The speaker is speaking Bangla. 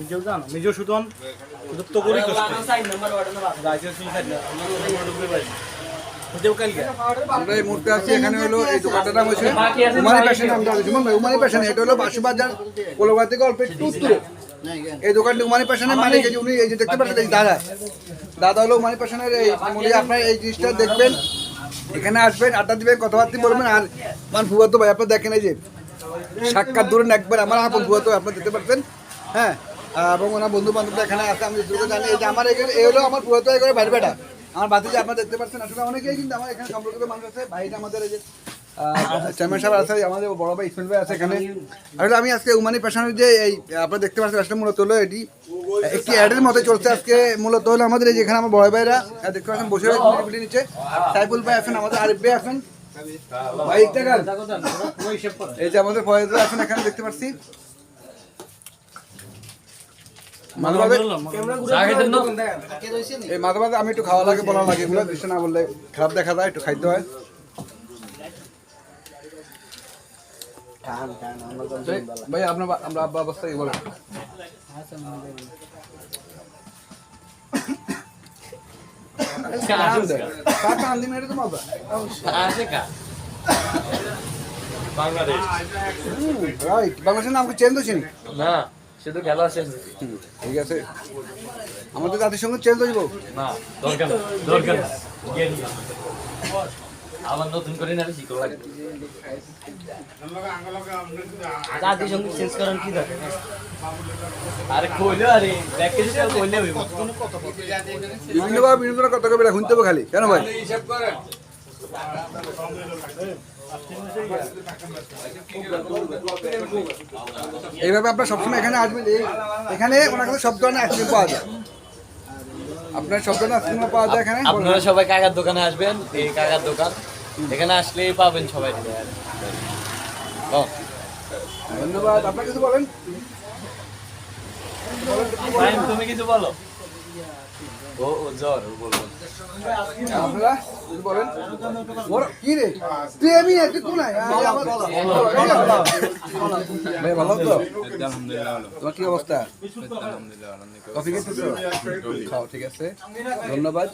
নিজেও জানো সুতন করি আমরা এই মুহূর্তে আছি এখানে হলো এই দোকানটার নাম হচ্ছে উমানি প্যাশন নাম দেওয়া সুমন ভাই উমানি প্যাশন এটা হলো বাসুবাজার কলকাতা অল্প একটু এই দোকানটি উমানি প্যাশনের মালিক এই যে দেখতে পাচ্ছেন দাদা দাদা হলো উমানি প্যাশনের এই মূল্য আপনার এই জিনিসটা দেখবেন এখানে আসবেন আড্ডা দিবেন কথাবার্তা বলবেন আর মান ফুয়াতো ভাই আপনার দেখেন এই যে সাক্ষাৎ ধরুন একবার, আমার আপন ফুয়াতো আপনার দেখতে পাচ্ছেন হ্যাঁ এবং ওনার বন্ধু বান্ধব এখানে আছে, আমি দুটো জানি, এই যে আমার এখানে, এই হলো আমার ফুয়াতো করে বাইরে বেটা। আমার বাতিজা আপনারা দেখতে পাচ্ছেন, আসলে অনেকেই কিন্তু আমার এখানে সম্পর্কিত মানুষ আছে। ভাইটা আমাদের এই যে চেয়ারম্যান সাহেব আছে, আমাদের বড় ভাই ইসমাইল ভাই আছে এখানে। আসলে আমি আজকে উমানি পেশানোর যে এই, আপনারা দেখতে পাচ্ছেন, আসলে মূলত হলো এটি, একটি অ্যাডের মতো চলছে আজকে। মূলত হলো আমাদের এই যেখানে আমার বড় ভাইরা দেখতে পাচ্ছেন, বসে রয়েছে নিচে সাইফুল ভাই আছেন, আমাদের আরিফ ভাই আছেন। এই যে আমাদের ফয়েজ আছেন এখানে, দেখতে পাচ্ছি। এই মাঝে মাঝে আমি একটু খাওয়া লাগে বলা লাগে এগুলো দৃশ্য না বললে খারাপ দেখা যায় একটু খাইতে হয়। ভাই আপনার আমরা আব্বা অবস্থা কি বলেন? বাংলাদেশ রাইট। বাংলাদেশের নাম কি? চেঞ্জ হচ্ছে নি? শুধু খেলা আছে হুম, ঠিক আছে। আমাদের জাতির সঙ্গে চেঞ্জ হইব। না দরকার দরকার। আবার নতুন করে না শিখো লাগবে। জাতিসংঘ চেঞ্জ করার কি দরকার? আরে কইলে আরে ব্যাক কেজি তো কইলে হইব। বিভিন্ন ভাবে বিভিন্ন কথা কবে শুনতে হবে খালি। কেন ভাই? এইভাবে আপনার সবসময় এখানে আসবেন এখানে ওনার কাছে সব ধরনের আইসক্রিম পাওয়া যায়। আপনার সব ধরনের আইসক্রিম পাওয়া যায় এখানে। আপনারা সবাই কাকার দোকানে আসবেন এই কাকার দোকান। এখানে আসলেই পাবেন সবাই। ও, ধন্যবাদ। আপনার কিছু বলেন? তুমি কিছু বলো। ও ও জ্বর বলব আপনারা বলেন বড় কি রে? তুই আমি তুই কোন আয় আয় আমার ভাই ভালো তো? তোমার কি অবস্থা? কফি খেতেছো? খাও ঠিক আছে। ধন্যবাদ।